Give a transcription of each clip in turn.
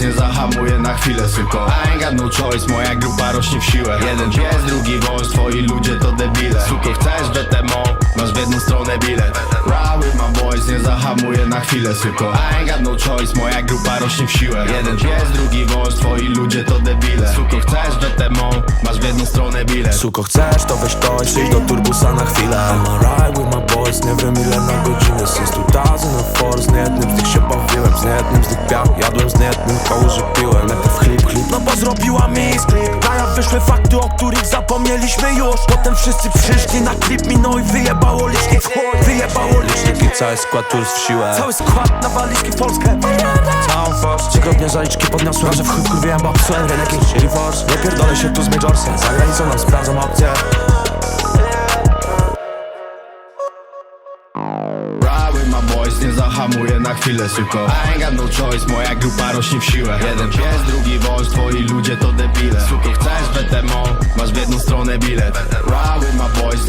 nie zahamuje na chwilę suko I ain't got no choice, moja grupa rośnie w siłę. Jeden pies, drugi wąż, twoi ludzie to debile. Suko chcesz BTMO, masz w zahamuje na chwilę suko I ain't got no choice, moja grupa rośnie w siłę. Jeden pies, drugi wąż, twoi ludzie to debile. Suko chcesz BTMO, masz w jedną stronę bilet. Suko chcesz, to weź to przyjdź do turbusa na chwilę. I'm alright with my boys, nie wiem ile na godzinę. Since 2004, z niejednym z nich się bawiłem Z niejednym z nich piał, jadłem z niejednym kałuży piłem Najpierw chlip, chlip, no bo zrobiła mi sklip. Wyszły fakty, o których zapomnieliśmy już. Potem wszyscy przyszli na klip mi, no i wyjebało licznik w chuj Wyjebało cały skład tu w siłę. Cały skład na walizki w Polskę. Całą force Trzykrotnie zaliczki podniosłem, że w chuj wkurwiłem, bo psułem rynek i chcieli force. Nie pierdolę się tu z Majorsem, za granicą nam sprawdzam opcje. Prawy ma boys, nie zahamuje na chwilę suko. I ain't got no choice, moja grupa rośnie w siłę. Jeden pies, drugi wąż, twoi ludzie to debile. Suko chcesz BTMO, masz w jedną stronę bilet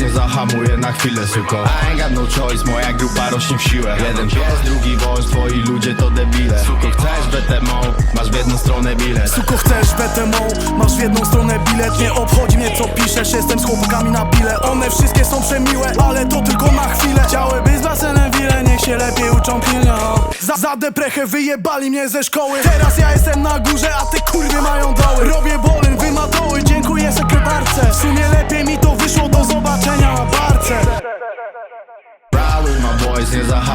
nie zahamuje na chwilę suko. I ain't got no choice, moja grupa rośnie w siłę. Jeden pies, drugi wąż, twoi ludzie to debile. Suko chcesz BTMO, masz w jedną stronę bilet. Suko chcesz BTMO, masz w jedną stronę bilet. Nie obchodzi mnie co piszesz, jestem z chłopakami na bile. One wszystkie są przemiłe, ale to tylko na chwilę. Chciałyby z basenem wile, niech się lepiej uczą pilnia za, za deprechę wyjebali mnie ze szkoły. Teraz ja jestem na górze, a te kurwy mają doły. Robię bolyn, wymatoły, dziękuję sekretarce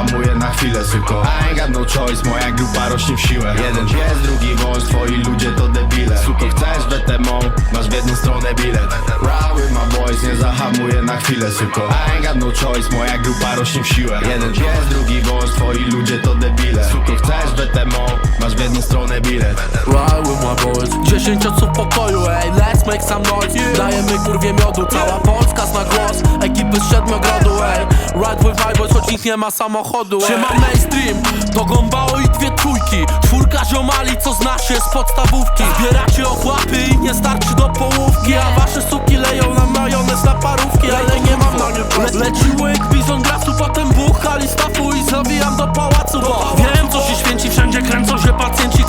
zahamuje na chwilę suko. I ain't got no choice, moja grupa rośnie w siłę. Jeden pies, drugi wąż, twoi ludzie to debile. Suko chcesz BTMO, masz w jedną stronę bilet. Prawy ma boys, nie zahamuje na chwilę suko. I ain't got no choice, moja grupa rośnie w siłę. Jeden pies, drugi wąż, twoi ludzie to debile. Suko chcesz BTMO, masz w jedną stronę bilet. Ride with my boys. 10 osób pokoju, ej, let's make some noise. Dajemy kurwie miodu, cała Polska zna głos. Ekipy z siedmiogrodu, ej. Ride with my nikt nie ma samochodu, ej Siema mainstream, to gąbało i dwie trójki. Czwórka ziomali, co zna się z podstawówki. Zbieracie ochłapy i nie starczy do połówki. A wasze suki leją na majonez na parówki Ale nie mam na nie Le Leci łyk, bizon grasu, potem buchali stafu I zawijam do pałacu, bo Wiem, co się święci, wszędzie kręcą się pacjenci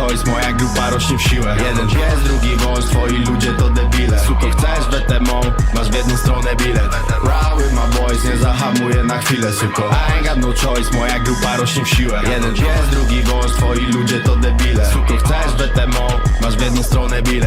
choice, moja grupa rośnie w siłę. Jeden pies, drugi wąż, twoi ludzie to debile. Suko chcesz BTMO, masz w jedną stronę bilet. Prawy ma boys, nie zahamuje na chwilę suko. I ain't got no choice, moja grupa rośnie w siłę. Jeden pies, drugi wąż, twoi ludzie to debile. Suko chcesz BTMO, masz w jedną stronę bilet